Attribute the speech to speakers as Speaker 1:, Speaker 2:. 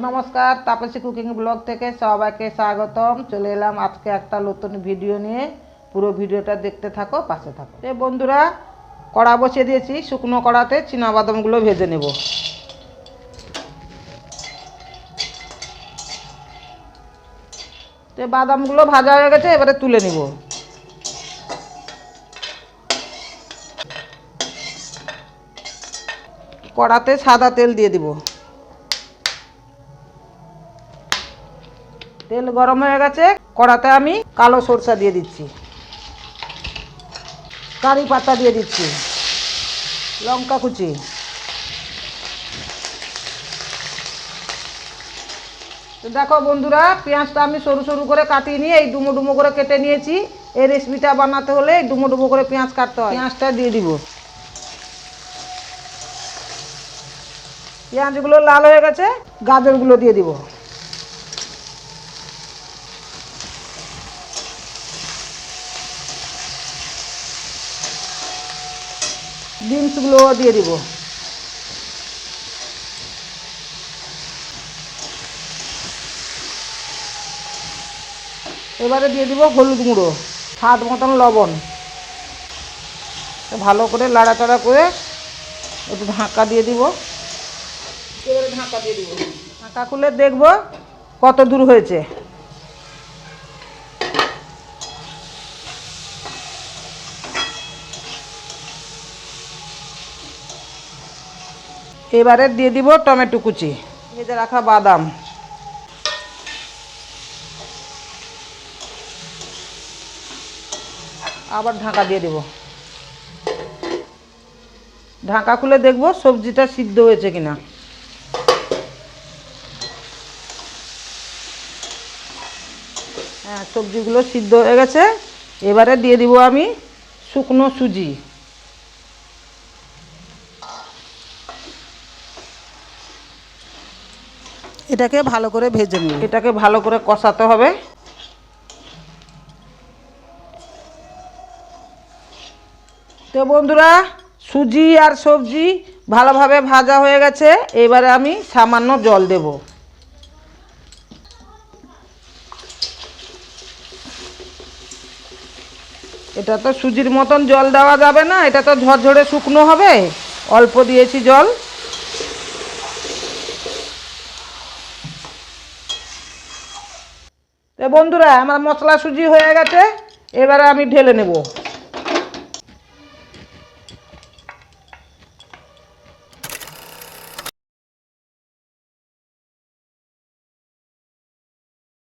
Speaker 1: নমস্কার, Tapasi cooking blog থেকে সবাইকে স্বাগতম। চলে এলাম আজকে একটা নতুন ভিডিও নিয়ে। পুরো ভিডিওটা দেখতে থাকো, পাশে থাকো। এ বন্ধুরা, কড়া বসিয়ে দিয়েছি, শুকনো কড়াতে বাদামগুলো ভেজে নেব। তো বাদামগুলো ভাজা হয়ে গেছে, এবারে তুলে নিব। কড়াতে সাদা তেল দিয়ে দিব। তেল গরম হয়ে গেছে, কড়াতে আমি কালো সরষা দিয়ে দিচ্ছি। কারি পাতা দিয়ে দিচ্ছি। লঙ্কা কুচি। দেখো বন্ধুরা, পেঁয়াজটা আমি সরু সরু করে কাটিয়ে নিয়ে এই ডুমো ডুমো করে কেটে নিয়েছি। এই রেসিপিটা বানাতে হলে এই ডুমো ডুমো করে পেঁয়াজ কাটতে হয়। পেঁয়াজটা দিয়ে দিব। পেঁয়াজগুলো লাল হয়ে গেছে, গাজরগুলো দিয়ে দিব। বিনসগুলো দিয়ে দিব। এবারে দিয়ে দিব হলুদ গুঁড়ো, স্বাদ মতন লবণ। ভালো করে লাড়াচাড়া করে একটু ঢাকা দিয়ে দিব। এবারে ঢাকা দিয়ে দিব। ঢাকা খুলে দেখব কত দূর হয়েছে। এবারে দিয়ে দিব টমেটো কুচি, ভেজে রাখা বাদাম। আবার ঢাকা দিয়ে দেব। ঢাকা খুলে দেখব সবজিটা সিদ্ধ হয়েছে কিনা। হ্যাঁ সবজিগুলো সিদ্ধ হয়ে গেছে। এবারে দিয়ে দিব আমি শুকনো সুজি। এটাকে ভালো করে ভেজে নিই এটাকে ভালো করে কষাতে হবে। তো বন্ধুরা, সুজি আর সবজি ভালোভাবে ভাজা হয়ে গেছে। এবারে আমি সামান্য জল দেব। এটা তো সুজির মতন জল দেওয়া যাবে না, এটা তো ঝরঝরে শুকনো হবে। অল্প দিয়েছি জল। তো বন্ধুরা আমার মশলা সুজি হয়ে গেছে এবারে আমি ঢেলে নেব।